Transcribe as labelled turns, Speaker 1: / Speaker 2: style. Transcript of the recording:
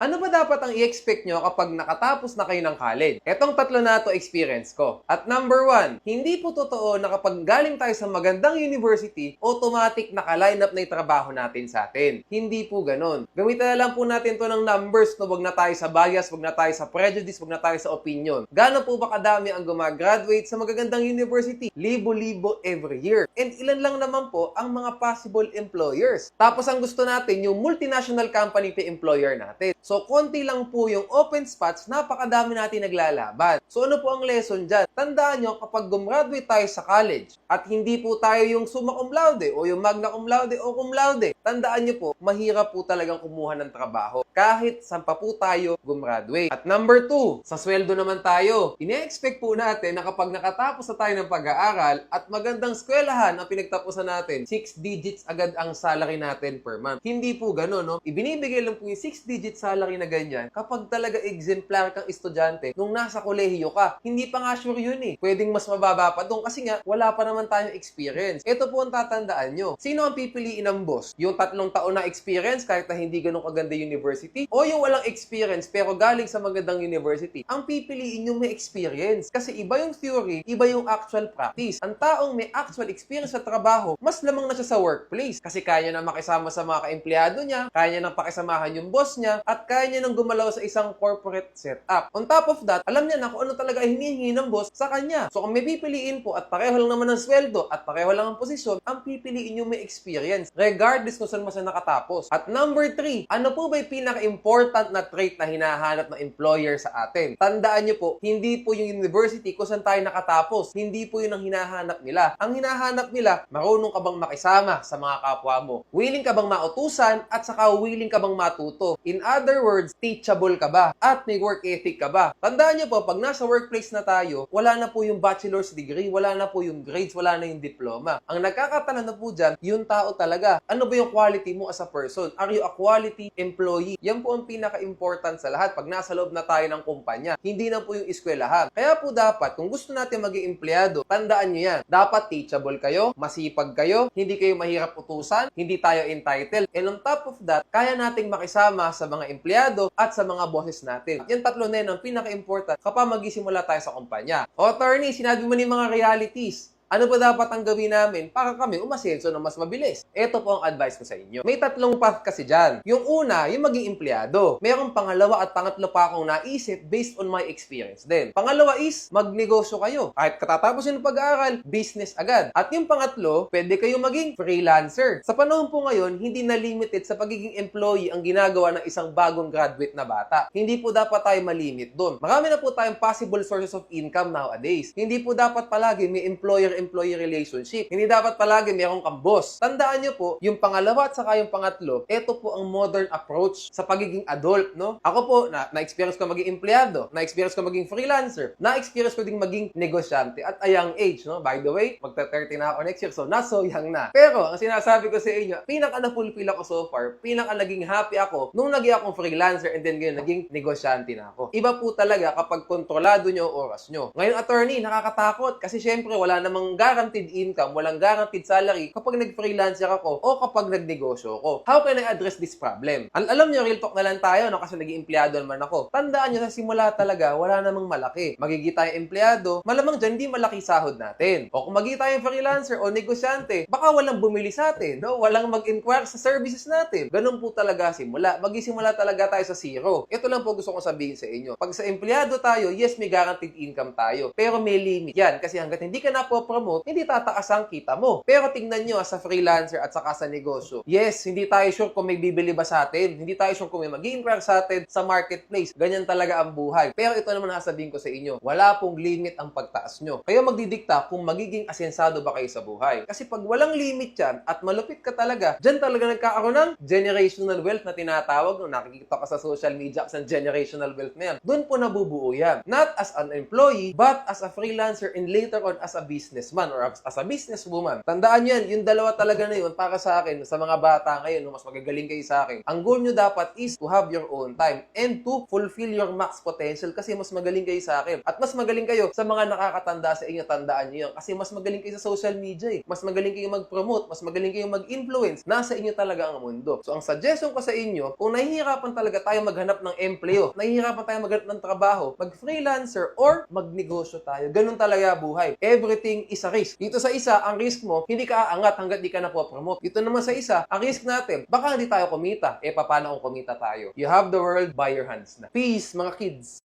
Speaker 1: Ano ba dapat ang i-expect nyo kapag nakatapos na kayo ng college? Etong tatlo na to experience ko. At number one, hindi po totoo na kapag galing tayo sa magandang university, automatic naka-line up na yung trabaho natin sa atin. Hindi po ganun. Gamitan na lang po natin to ng numbers no wag na tayo sa bias, wag na tayo sa prejudice, wag na tayo sa opinion. Gaano po ba kadami ang gumagraduate sa magagandang university? Libo-libo every year. And ilan lang naman po ang mga possible employers. Tapos ang gusto natin, yung multinational company pa employer natin. So, konti lang po yung open spots, napakadami natin naglalaban. So, ano po ang lesson dyan? Tandaan nyo, kapag gumraduate tayo sa college, at hindi po tayo yung summa cum laude, o yung magna cum laude, o cum laude, tandaan nyo po, mahirap po talagang kumuha ng trabaho. Kahit saan pa po tayo gumraduate. At number two, sa sweldo naman tayo. Ine-expect po natin na kapag nakatapos na tayo ng pag-aaral at magandang eskwelahan ang pinagtapusan natin, 6 digits agad ang salary natin per month. Hindi po gano'n, no? Ibinibigay lang po yung 6 digit salary na ganyan kapag talaga exemplar kang estudyante nung nasa kolehiyo ka. Hindi pa nga sure yun eh. Pwedeng mas mababa pa doon kasi nga wala pa naman tayong experience. Ito po ang tatandaan nyo. Sino ang pipiliin ng boss? Yung tatlong taon na experience kahit na hindi ganun kaganda university? O yung walang experience pero galing sa magandang university? Ang pipiliin yung may experience. Kasi iba yung theory, iba yung actual practice. Ang taong may actual experience sa trabaho, mas lamang na siya sa workplace. Kasi kaya na makisama sa mga ka-empleyado niya, kaya nang pakisamahan yung boss niya, at kaya niya nang gumalaw sa isang corporate setup. On top of that, alam niya na kung ano talaga hinihingi ng boss sa kanya. So kung may pipiliin po at pareho lang naman ang sweldo at pareho lang ang posisyon, ang pipiliin yung may experience regardless kung saan mo siya nakatapos. At number three, ano po ba yung pinaka-important na trait na hinahanap ng employer sa atin? Tandaan niyo po, hindi po yung university kung saan tayo nakatapos. Hindi po yun ang hinahanap nila. Ang hinahanap nila, marunong ka bang makisama sa mga kapwa mo? Willing ka bang mautusan at saka willing ka bang matuto? In other words, teachable ka ba? At may work ethic ka ba? Tandaan niyo po, pag nasa workplace na tayo, wala na po yung bachelor's degree, wala na po yung grades, wala na yung diploma. Ang nagkakatala na po dyan, yung tao talaga. Ano ba yung quality mo as a person? Are you a quality employee? Yan po ang pinaka-important sa lahat pag nasa loob na tayo ng kumpanya. Hindi na po yung eskwelahan. Kaya po dapat, kung gusto natin maging empleyado, tandaan nyo yan. Dapat teachable kayo, masipag kayo, hindi kayo mahirap utusan, hindi tayo entitled. And on top of that, kaya nating makisama sa mga empleyado at sa mga bosses natin. Yan tatlo na yun ang pinaka-important kapag magisimula tayo sa kumpanya. O attorney, sinabi mo ni mga realities. Ano ba dapat ang gawin namin para kami umasenso na mas mabilis? Ito po ang advice ko sa inyo. May tatlong path kasi dyan. Yung una, yung maging empleyado. Merong pangalawa at pangatlo pa akong naisip based on my experience din. Pangalawa is, magnegosyo kayo. Kahit katatapos yung pag-aaral, business agad. At yung pangatlo, pwede kayo maging freelancer. Sa panahon po ngayon, hindi na limited sa pagiging employee ang ginagawa ng isang bagong graduate na bata. Hindi po dapat tayo malimit doon. Marami na po tayong possible sources of income nowadays. Hindi po dapat palagi may employer employee relationship. Hindi dapat palagi meron kang boss. Tandaan nyo po, yung pangalawa at saka yung pangatlo, ito po ang modern approach sa pagiging adult, no? Ako po, na, na-experience ko maging empleyado, na-experience ko maging freelancer, na-experience ko ding maging negosyante at a young age, no? By the way, magta-30 na ako next year, so naso young na. Pero, ang sinasabi ko sa inyo, pinaka na-fulfill ako so far, pinaka naging happy ako nung naging akong freelancer and then ngayon naging negosyante na ako. Iba po talaga kapag kontrolado nyo oras nyo. Ngayon, attorney, nakakatakot kasi syempre wala namang guaranteed income, walang guaranteed salary kapag nag-freelancer ako o kapag nagnegosyo ako. How can I address this problem? Al alam nyo, real talk na lang tayo, no? kasi naging empleyado naman ako. Tandaan nyo, sa simula talaga, wala namang malaki. Magiging tayo empleyado, malamang dyan, hindi malaki sahod natin. O kung magiging tayo freelancer o negosyante, baka walang bumili sa atin, no? Walang mag-inquire sa services natin. Ganun po talaga simula. Magisimula talaga tayo sa zero. Ito lang po gusto kong sabihin sa inyo. Pag sa empleyado tayo, yes, may guaranteed income tayo. Pero may limit yan. Kasi hanggat hindi ka na promote hindi tataas ang kita mo. Pero tingnan nyo, sa freelancer at saka sa negosyo, yes, hindi tayo sure kung may bibili ba sa atin. Hindi tayo sure kung may mag-inquire sa atin sa marketplace. Ganyan talaga ang buhay. Pero ito naman nasabihin ko sa inyo, wala pong limit ang pagtaas nyo. Kayo magdidikta kung magiging asensado ba kayo sa buhay. Kasi pag walang limit yan at malupit ka talaga, dyan talaga nagkakaroon ng generational wealth na tinatawag. No? Nakikita ka sa social media sa generational wealth na yan. Doon po nabubuo yan. Not as an employee, but as a freelancer and later on as a business businessman or as a businesswoman. Tandaan yan, yung dalawa talaga na yun para sa akin, sa mga bata ngayon, mas magagaling kayo sa akin. Ang goal nyo dapat is to have your own time and to fulfill your max potential kasi mas magaling kayo sa akin. At mas magaling kayo sa mga nakakatanda sa inyo, tandaan nyo yan. Kasi mas magaling kayo sa social media eh. Mas magaling kayo mag-promote, mas magaling kayo mag-influence. Nasa inyo talaga ang mundo. So ang suggestion ko sa inyo, kung nahihirapan talaga tayo maghanap ng empleo, nahihirapan tayo maghanap ng trabaho, mag-freelancer or magnegosyo tayo. Ganun talaga buhay. Everything is a risk. Dito sa isa, ang risk mo, hindi ka aangat hanggat di ka napopromote. Dito naman sa isa, ang risk natin, baka hindi tayo kumita. Eh, paano kung kumita tayo? You have the world by your hands na. Peace, mga kids!